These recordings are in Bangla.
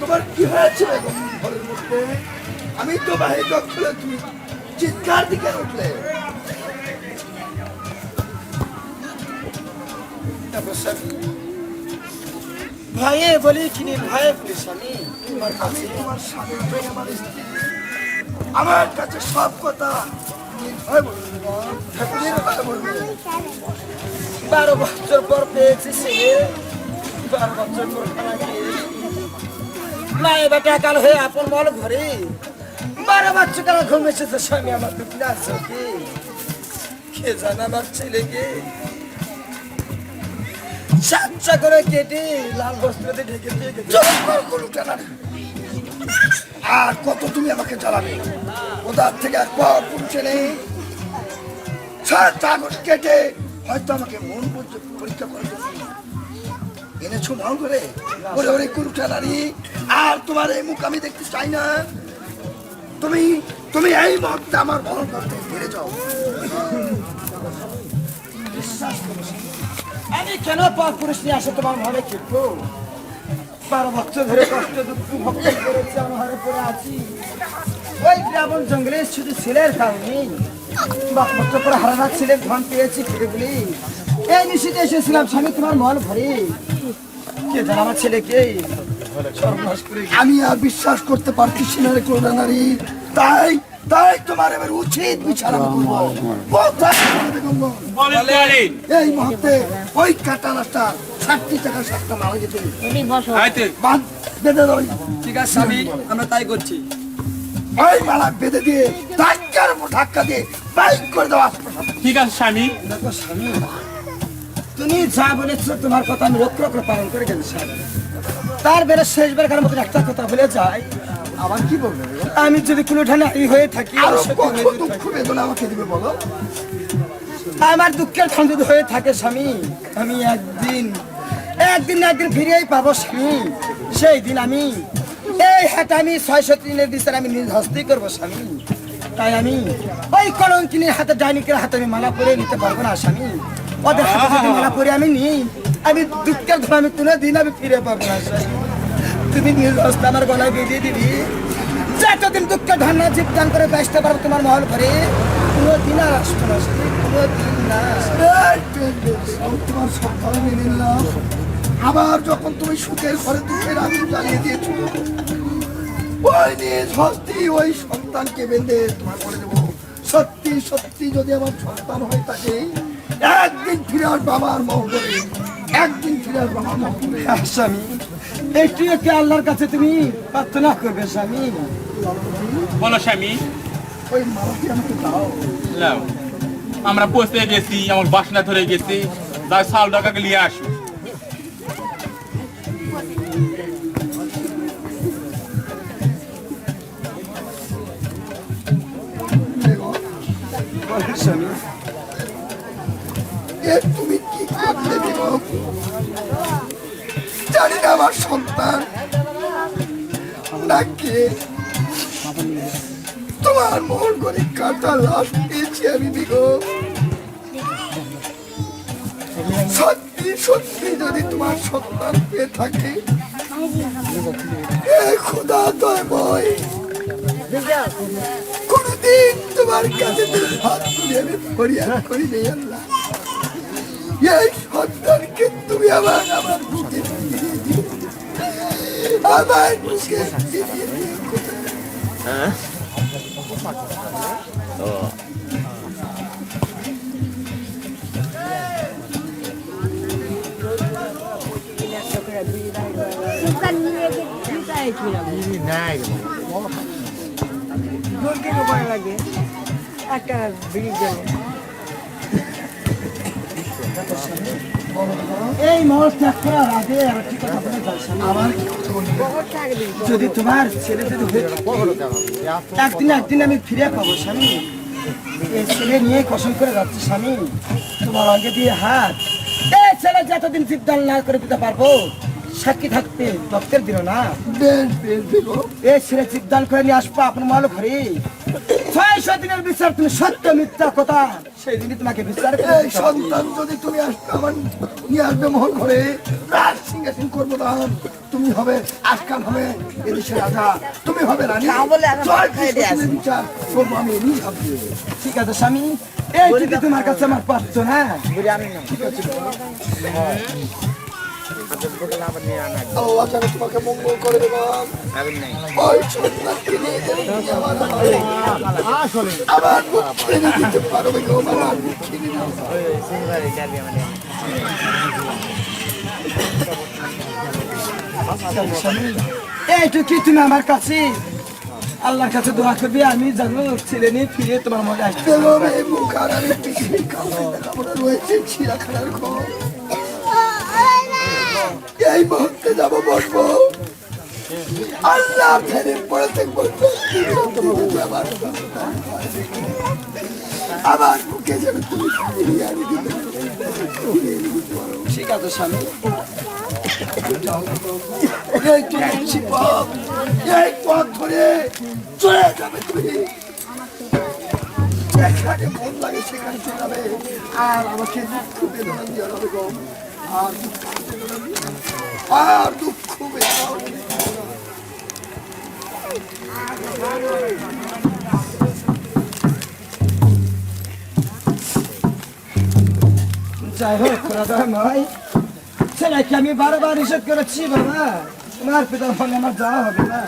তোমার কি হয়েছে আমি তো বাহির খুলে তুমি চিৎকার দিকে উঠলে। বলি কিনি ভয়ে বলি স্বামী, তোমার তোমার স্বামী আমার স্ত্রী। আমার কাছে সব কথা বারো বছর পর পেয়েছি সে। মায়ে বেটা কাল হয়ে আপন বল ঘরে। বারো বছর কাল ঘুম এসেছে, স্বামী আমার দুঃখ আছে কি? কে জানে আমার ছেলেকে? সাচ্চা করে কেটে লাল বস্ত্রতে ঢেকে দিয়ে। আর কত তুমি আমাকে জ্বালাবে? ওদার থেকে এক পর পুড়ছে নেই। কাগজ কেটে হয়তো আমাকে মন পরীক্ষা করে এনেছো মন করে ওরে ওরে কুরুটা নারী। আর তোমার এই মুখ আমি দেখতে চাই না। তুমি তুমি এই মুহূর্তে আমার ভরণ করতে ফিরে যাও। আমি কেন পাপ পুরুষ নিয়ে আসে তোমার ঘরে খেটবো বারো বছর ধরে কষ্ট দুঃখ ভক্ত করেছি, আমার ঘরে পড়ে আছি। ওই গ্রামন জঙ্গলে শুধু ছেলের কারণে বাপ বছর পরে হারানা ছেলে ধন পেয়েছি, ফিরে বলি এই নিশ্চিতে এসেছিলাম স্বামী, তোমার মন ভরে। কে জানে আমার ছেলেকে সর্বনাশ করে গেছে। আমি আর বিশ্বাস করতে পারতেছি না রে করোনা নারী। তাই তাই তোমার এবার উচিত বিচার আমি করব। কোথায় তোমার বেগম? এই মুহূর্তে ওই কাটা রাস্তা ষাটটি টাকা সাতটা মারা যেতে বাঁধ বেঁধে দাও। ঠিক আছে স্বামী আমরা তাই করছি। ওই মালা বেঁধে দিয়ে ধাক্কার উপর ধাক্কা দিয়ে বাইক করে দেওয়া ঠিক আছে স্বামী। দেখো স্বামী। তুমি যা বলেছ তোমার কথা আমি লক্ষ্য করে পালন করে গেছি স্বামী তার বেলা শেষবার মতো একটা কথা বলে যায়। আবার কি বলবে? আমি যদি কোনো ঠানে এই হয়ে থাকি দুঃখ বেদনা আমাকে দিবে বলো? আমার দুঃখের যদি হয়ে থাকে স্বামী আমি একদিন একদিন একদিন ফিরেই পাবো স্বামী। সেই দিন আমি এই হাতে আমি ছয়শো তিনের বিচার আমি নিজ হস্তেই করব স্বামী। তাই আমি ওই কলঙ্কিনীর হাতে ডাইনিকের হাতে আমি মালা পরে নিতে পারব না স্বামী। ওদের হাতে যদি মালা পরে আমি নিই, আমি দুঃখের ধর আমি কোনো দিন, আমি ফিরে পাবো না। তুমি নিজ হস্তে আমার গলায় বেঁধে দিবি। যতদিন দুঃখে ধান্না জীবদান করে ব্যস্ত পারব তোমার মহল ঘরে। কোনো দিন আর আসব না কোনো দিন না তোমার সব মেনে নিলাম। আবার যখন তুমি সুখের ঘরে দুঃখের আগুন জ্বালিয়ে দিয়েছ, ওই নিজ হস্তি ওই সন্তানকে বেঁধে তোমার করে দেবো সত্যি সত্যি যদি আমার সন্তান হয়ে থাকে একদিন ফিরে আসব আমার মহলে একদিন ফিরে আসব আমার মহলে হ্যাঁ, স্বামী। একটু একটু আল্লাহর কাছে তুমি প্রার্থনা করবে স্বামী। বলো স্বামী। ওই মালাটি আমাকে দাও। লাও। আমরা পৌঁছে গেছি আমার বাসনা ধরে গেছি। তাই সাল টাকাকে নিয়ে আসো। বলে স্বামী। এ তুমি কি করলে বেগম জানি না আমার সন্তান। নাকি তোমার মন করে কাটা লাশ পেয়েছি আমি বেগম সত্যি সত্যি যদি তোমার সন্তান পেয়ে থাকে খোদা দয়ময়, কোনদিন তোমার কাছে হাত তুলে আমি ফরিয়াদ করি নেই এই সন্তানকে তুমি আমার আমার বুকে আমার বুকে লাগে একটা ব্রিজ এই মহল ত্যাগ করার আগে আর একটি কথা বলে আমার কি কথা বলবে যদি তোমার ছেলে যদি একদিন একদিন আমি ফিরে পাবো স্বামী। এই ছেলে নিয়ে কসম করে যাচ্ছি স্বামী। তোমার আগে দিয়ে হাত। এই ছেলে যতদিন সিদ্ধান্ত না করে দিতে পারব সাক্ষী থাকতে রক্তের দিন না এই ছেলে সিদ্ধান্ত করে নিয়ে আসব আপনার মাল ঘরে ছয়শো দিনের বিচার তুমি সত্য মিথ্যা কথা। সেই দিনই তোমাকে বিচার এই সন্তান যদি তুমি আসবে আমার নিয়ে আসবে মহল ঘরে রাজ করব না তুমি হবে আজকাল হবে এদেশের রাজা তুমি হবে রানী। না বিচার করব আমি এমনি ভাবছি। ঠিক আছে স্বামী এই যদি তোমার কাছে আমার পাচ্ছ না বুড়ি আমি আল্লাহ যেন তোমাকে মঙ্গল করে দেবান ওই সন্তানকে নিয়ে যেন আমার দিতে পারবে গো তুমি কাছে? আল্লাহর কাছে দোয়া করবি আমি জানো ছেলে নিয়ে ফিরে তোমার মনে আসবে এই মুহূর্তে যাব বসবো। আল্লাহ ফেরে পড়েতে বলব আমার মুখে যেন তুমি। ঠিক আছে, স্বামী। এই পথ। ধরে চলে যাবে আর আমাকে দুঃখ বেদনা দিয়ে হবে গো। আর আর দুঃখ যাই হোক নয় ছেলেকে আমি বারবার নিষেধ করেছি, বাবা। তোমার পিতার ফলে আমার যাওয়া হবে না।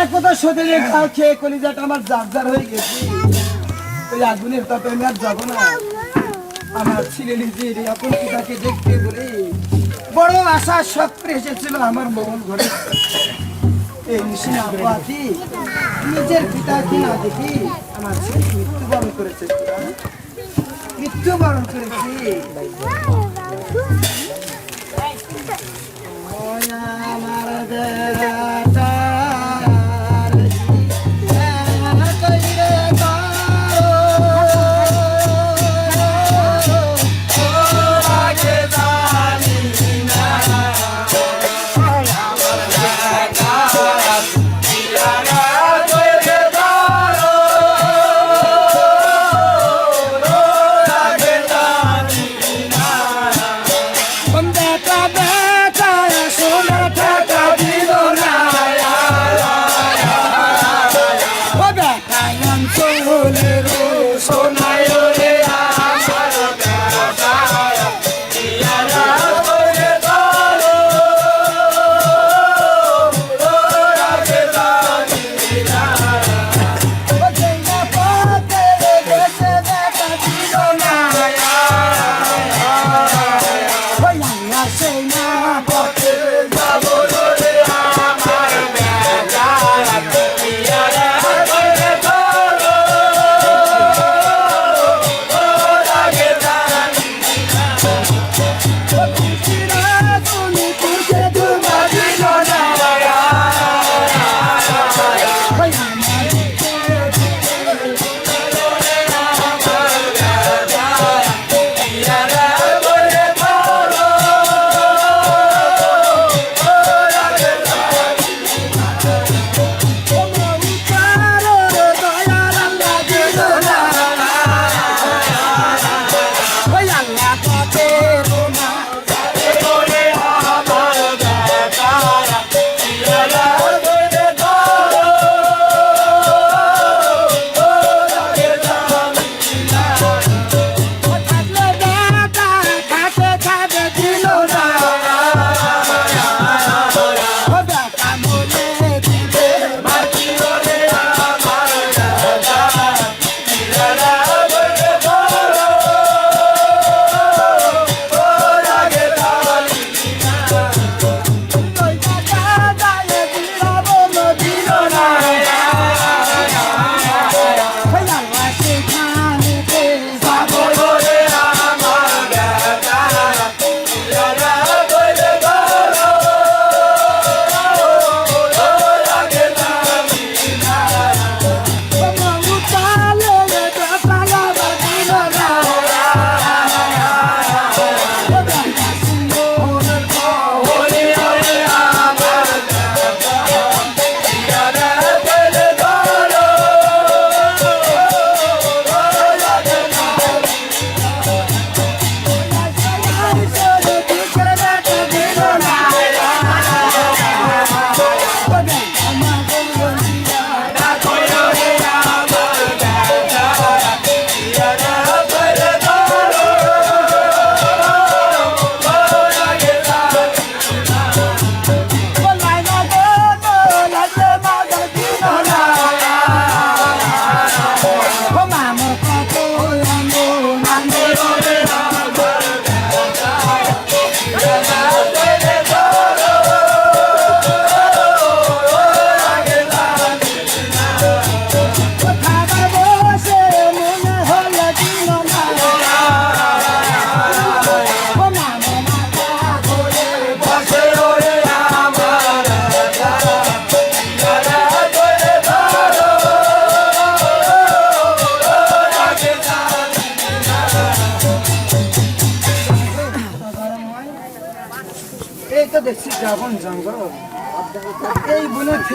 এক কথা সদিনে খাও, খেয়ে কলিজাটা আমার জার জার হয়ে গেছে। ওই আগুনের তাপে আমি আর যাব না। আমার ছেলে নিজের আপন পিতাকে দেখতে বলে বড় আশা স্বপ্নে এসেছিল আমার মোগল ঘরে। এই নিশিনা পাতি নিজের পিতাকে না দেখি আমার ছেলে মৃত্যুবরণ করেছে। মৃত্যুবরণ করেছি। আমার বেটার Praise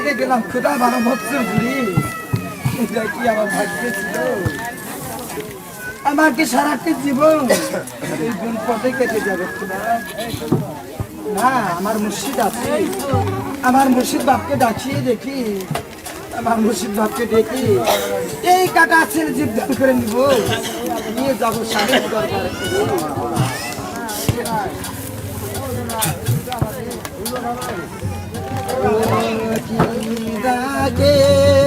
থেকে গেলাম, খুদা বারো বছর ঘুরি কি আমার ভাগ্যে ছিল? আমার কি সারাটি জীবন এই পথে কেটে যাবে না, আমার মুর্শিদ আছে। আমার মুর্শিদ বাপকে ডাকিয়ে দেখি। আমার মুর্শিদ বাপকে ডেকে এই কাটা আছে জীবদান করে নিব। নিয়ে যাব দরবারে। বাজে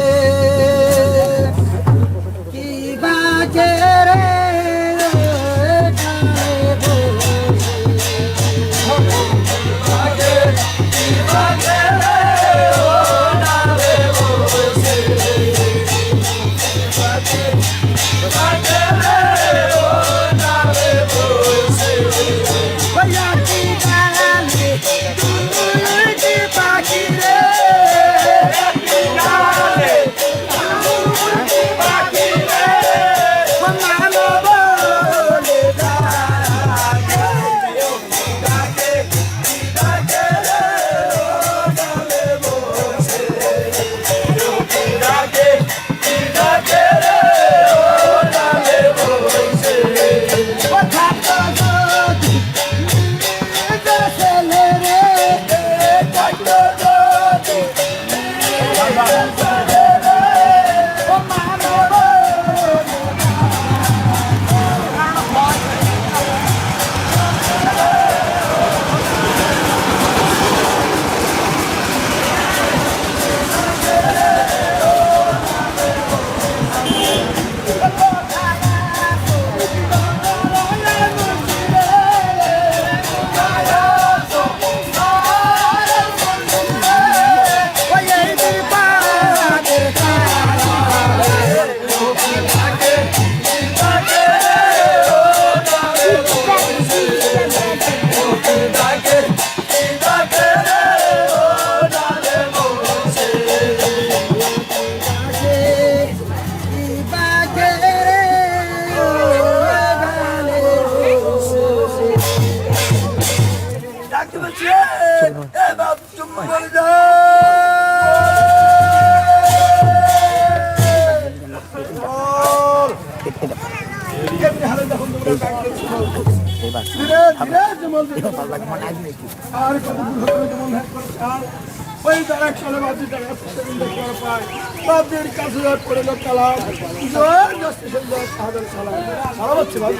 আর কত যেমন ওই তারা চলে বাজি টাকা পায় বাপদের কাছে করে লোক কালাম জোর জস্টিসের জয় সাহায্য সালাম সালাম হচ্ছে ভাই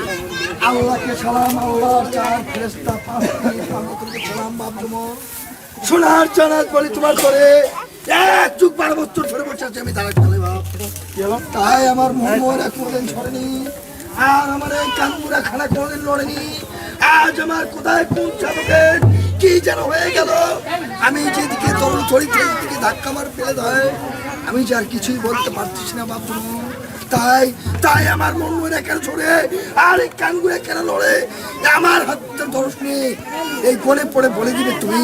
আল্লাহকে সালাম আল্লাহর চার ফেরেস্তা পাঁচ সালাম বাপ তোমার সোনার চানাচ বলি তোমার করে এক যুগ বারো বছর ধরে বসে আছি আমি তারা খেলে বাপ। তাই আমার মন মন কোনোদিন ছড়েনি আর আমার এই কানপুরা খানা কোনোদিন লড়েনি আজ আমার কোথায় পৌঁছাবে কি? যেন হয়ে গেল? আমি যেদিকে তরুণ দিকে ধাক্কা মার ফেলে দেয় আমি যার কিছুই বলতে পারতেছি না, বাপ। তাই তাই আমার মন মনে কেন ছড়ে? আর এই কানগুলো কেন লড়ে আমার হাতটা ধরস নেই এই বলে পড়ে বলে দিবে তুমি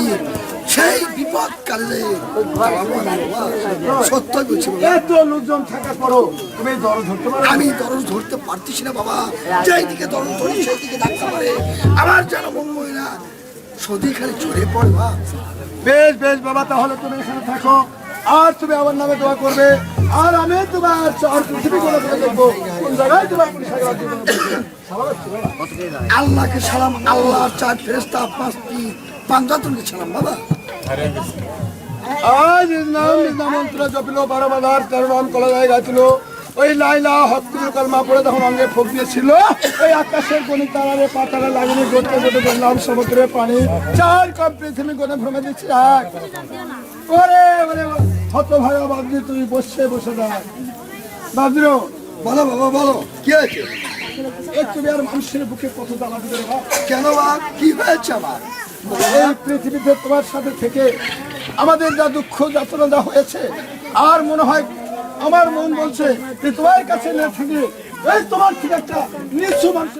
সেই বিপদ কালে সত্য বলছি এত লোকজন থাকার পরও তুমি দর ধরতে পারো আমি দরজ ধরতে পারতেছি না বাবা। যেই দিকে দরজ ধরি সেই দিকে ধাক্কা মারে। আমার যেন মন না সদি খালি চড়ে পড়ে বা বেশ বেশ বাবা তাহলে তুমি এখানে থাকো। আর তুমি আমার নামে দোয়া করবে। আর আমি তোমার চার পৃথিবী করে দেখব। কোন জায়গায় তোমার আল্লাহকে সালাম আল্লাহর চার ফেরেস্তা পাঁচটি পাঞ্জাতনকে সালাম বাবা। আজ ইসলাম মন্ত্র জপিল বারো বাজার তেরো নাম কলা ওই লাইলা হকুল কালমা পড়ে তখন অঙ্গে ফোক দিয়েছিল। ওই আকাশের কোনি তারারে পাতারা লাগেনি গোটে গোটে দেখলাম সমুদ্রের পানি। চার কম পৃথিবী কোনে ভ্রমে দিচ্ছি এক। ওরে ওরে হত ভাই বাবজি তুই বসে বসে দেখ বাবজিরো বলো বাবা বলো কি হয়েছে? একটু আর মানুষের বুকে কত বাপ। কেন বা? কি হয়েছে আমার এই পৃথিবীতে তোমার সাথে থেকে আমাদের যা দুঃখ যাতনা যা হয়েছে, আর মনে হয় আমার মন বলছে যে তোমার কাছে না থাকে এই তোমার ঠিক একটা নিঃস্ব মানুষ